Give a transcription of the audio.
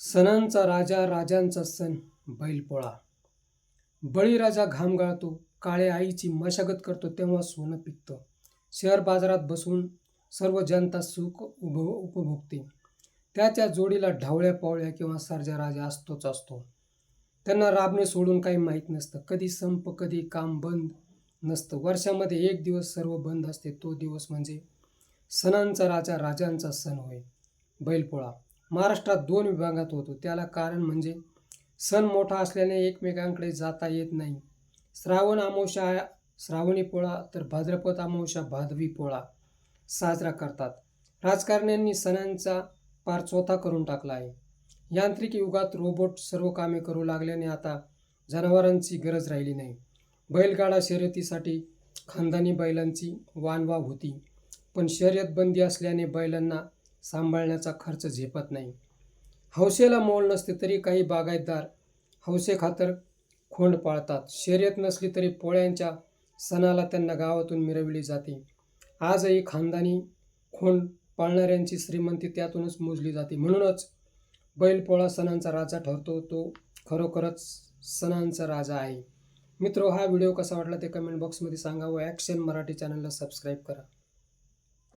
सणांचा राजा राजांचा सण बैलपोळा. बळीराजा घाम गाळतो काळ्या आईची मशागत करतो तेव्हा सोनं पिकतं. शहर बाजारात बसून सर्व जनता सुख उभ उपभोगते. त्याच्या जोडीला ढावळ्या पावळ्या किंवा सर्जा राजा असतोच असतो. त्यांना राबणे सोडून काही माहीत नसतं. कधी संप कधी काम बंद नसतं. वर्षामध्ये एक दिवस सर्व बंद असते. तो दिवस म्हणजे सणांचा राजा राजांचा सण होय. बैलपोळा. महाराष्ट्रात दोन विभागात होतो. त्याला कारण म्हणजे सण मोठा असल्याने एकमेकांकडे जाता येत नाही. श्रावण अमावस्या श्रावणी पोळा तर भाद्रपद अमावस्या भादवी पोळा साजरा करतात. राजकारण्यांनी सणांचा पार चोथा करून टाकला आहे. यांत्रिक युगात रोबोट सर्व कामे करू लागल्याने आता जनावरांची गरज राहिली नाही. बैलगाडा शर्यतीसाठी खानदानी बैलांची वानवा होती. पण शर्यत बंदी असल्याने बैलांना सांभाळण्याचा खर्च झेपत नाही. हौसेला मोल नसते तरी काही बागायतदार हौसेखातर खोंड पाळतात. शर्यत नसली तरी पोळ्यांच्या सणाला त्यांना गावातून मिरवली जाते. आजही खानदानी खोंड पाळणाऱ्यांची श्रीमंती त्यातूनच मोजली जाते. म्हणूनच बैलपोळा सणांचा राजा ठरतो. तो खरोखरच सणांचा राजा आहे. मित्र हा व्हिडिओ कसा वाटला ते कमेंट बॉक्समध्ये सांगा व ॲक्शन मराठी चॅनलला सबस्क्राईब करा.